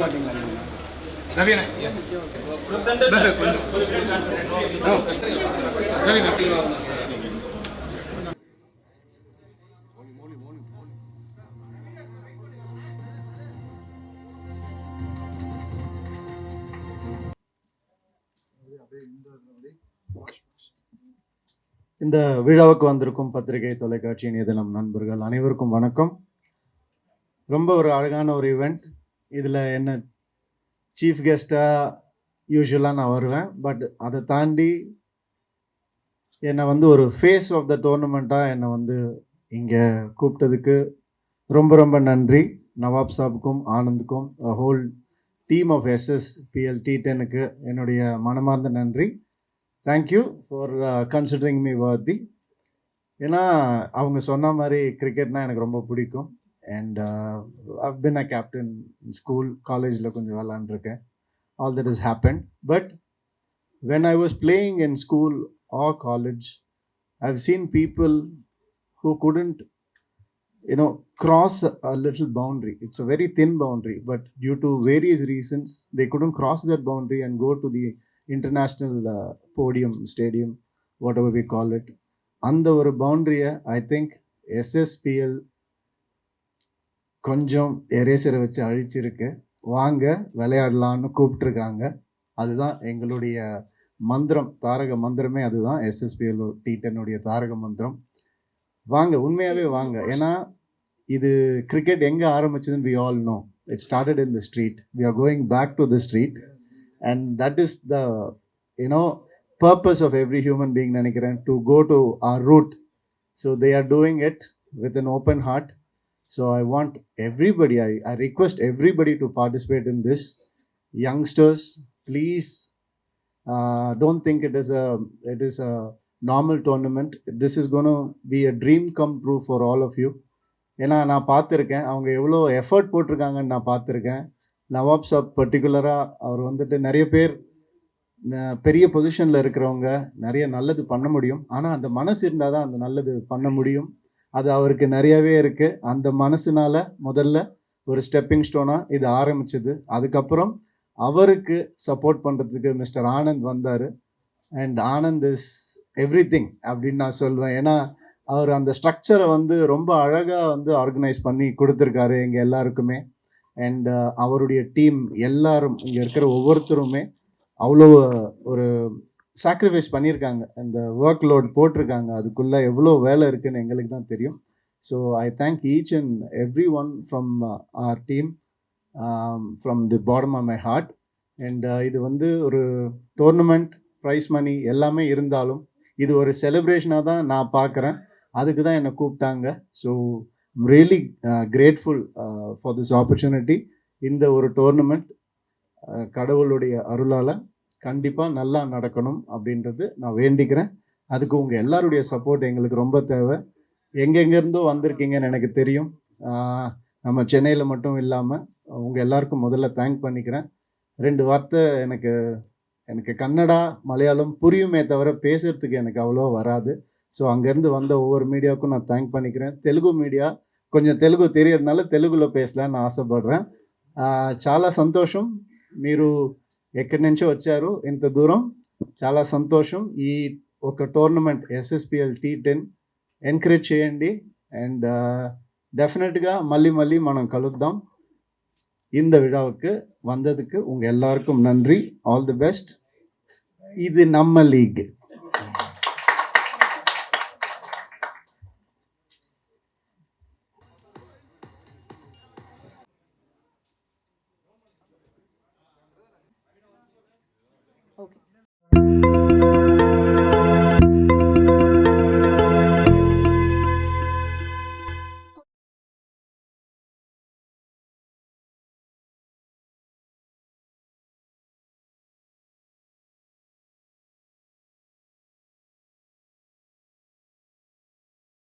மாட்டீங்களா இந்த விழாவுக்கு வந்திருக்கும் பத்திரிகை தொலைக்காட்சியின் இதழம் நண்பர்கள் அனைவருக்கும் வணக்கம். ரொம்ப ஒரு அழகான ஒரு ஈவெண்ட் இதில் என்ன சீஃப் கெஸ்ட்டாக யூஸ்வலாக நான் வருவேன். பட் அதை தாண்டி என்னை வந்து ஒரு ஃபேஸ் ஆஃப் த டோர்னமெண்ட்டாக என்னை வந்து இங்கே கூப்பிட்டதுக்கு ரொம்ப ரொம்ப நன்றி. நவாப் சாபுக்கும் ஆனந்துக்கும் whole team of SS PL T டெனுக்கு என்னுடைய மனமார்ந்த நன்றி. Thank you for considering me worthy ஏன்னா அவங்க சொன்ன மாதிரி கிரிக்கெட்னால் எனக்கு ரொம்ப பிடிக்கும். and I've been a captain school காலேஜில் கொஞ்சம் விளாண்டுருக்கேன் all that is happen but when I was playing in school or college I've seen people who couldn't you know cross a little boundary it's a very thin boundary but due to various reasons they couldn't cross that boundary and go to the international uh, podium stadium whatever we call it அந்த ஒரு பவுண்டரியை I think எஸ்எஸ்பிஎல் கொஞ்சம் எரேசரை வச்சு அழிச்சிருக்கு வாங்க விளையாடலான்னு கூப்பிட்டுருக்காங்க. அதுதான் எங்களுடைய மந்திரம் தாரக மந்திரமே அதுதான். எஸ்எஸ்பிஎல் டி டென்னுடைய தாரக மந்திரம். வாங்க உண்மையாகவே வாங்க. ஏன்னா இது கிரிக்கெட் எங்கே ஆரம்பிச்சதுன்னு we all know it started in the street we are going back to the street and that is the you know purpose of every human being நினைக்கிறேன் to go to our root so they are doing it with an open heart so I want everybody I I request everybody to participate in this youngsters please don't think it is a it is a normal tournament this is gonna be a dream come true for all of you ஏன்னா நான் பார்த்துருக்கேன். அவங்க எவ்வளோ effort போட்டிருக்காங்கன்னு நான் பார்த்துருக்கேன். நவாப் சாப் பர்டிகுலராக அவர் வந்துட்டு நிறைய பேர் பெரிய பொசிஷனில் இருக்கிறவங்க நிறைய நல்லது பண்ண முடியும். ஆனால் அந்த மனசு இருந்தால் தான் அந்த நல்லது பண்ண முடியும். அது அவருக்கு நிறையவே இருக்குது அந்த மனசுனால முதல்ல ஒரு ஸ்டெப்பிங் ஸ்டோனாக இது ஆரம்பிச்சது. அதுக்கப்புறம் அவருக்கு சப்போர்ட் பண்ணுறதுக்கு மிஸ்டர் ஆனந்த் வந்தார். And Anand is every thing அப்படின்னு நான் சொல்வேன். ஏன்னா அவர் அந்த ஸ்ட்ரக்சரை வந்து ரொம்ப அழகாக வந்து ஆர்கனைஸ் பண்ணி கொடுத்துருக்காரு எங்கள் எல்லாருக்குமே. அண்ட் அவருடைய டீம் எல்லாரும் இங்கே இருக்கிற ஒவ்வொருத்தருமே அவ்வளோ ஒரு சாக்ரிஃபைஸ் பண்ணியிருக்காங்க அந்த ஒர்க் லோட் போட்டிருக்காங்க. அதுக்குள்ளே எவ்வளோ வேலை இருக்குதுன்னு எங்களுக்கு தான் தெரியும். So I thank each and every one from our team from the bottom of my heart and இது வந்து ஒரு டோர்னமெண்ட் ப்ரைஸ் மணி எல்லாமே இருந்தாலும் இது ஒரு செலிப்ரேஷனாக தான் நான் பார்க்குறேன். அதுக்கு தான் என்னை கூப்பிட்டாங்க. So really grateful for this opportunity இந்த ஒரு டோர்னமெண்ட் uh, கடவுளுடைய அருளால் கண்டிப்பாக நல்லா நடக்கணும் அப்படின்றது நான் வேண்டிக்கிறேன். அதுக்கு உங்கள் எல்லாருடைய சப்போர்ட் எங்களுக்கு ரொம்ப தேவை. எங்கெங்கேருந்தோ வந்திருக்கீங்கன்னு எனக்கு தெரியும். நம்ம சென்னையில் மட்டும் இல்லாமல் உங்கள் எல்லாருக்கும் முதல்ல தேங்க் பண்ணிக்கிறேன். ரெண்டு வார்த்தை எனக்கு எனக்கு கன்னடா மலையாளம் புரியுமே தவிர பேசுகிறதுக்கு எனக்கு அவ்வளோ வராது. ஸோ அங்கேருந்து வந்த ஒவ்வொரு மீடியாவுக்கும் நான் தேங்க் பண்ணிக்கிறேன். தெலுங்கு மீடியா கொஞ்சம் தெலுங்கு தெரியறதுனால నల్ల பேசலான்னு ஆசைப்படுறேன். అని சந்தோஷம். மீரு ఎక్కడి నుంచో వచ్చారు ఇంత దూరం. చాలా సంతోషం. ఈ ఒక tournament SSPL T ten encourage చేయండి. అండ్ டெஃபினட்டுகா மல்லி மல்லி மனம் கலந்தாம் இந்த விழாவுக்கு வந்ததுக்கு உங்கள் எல்லாருக்கும் நன்றி ஆல் தி பெஸ்ட் இது நம்ம லீக்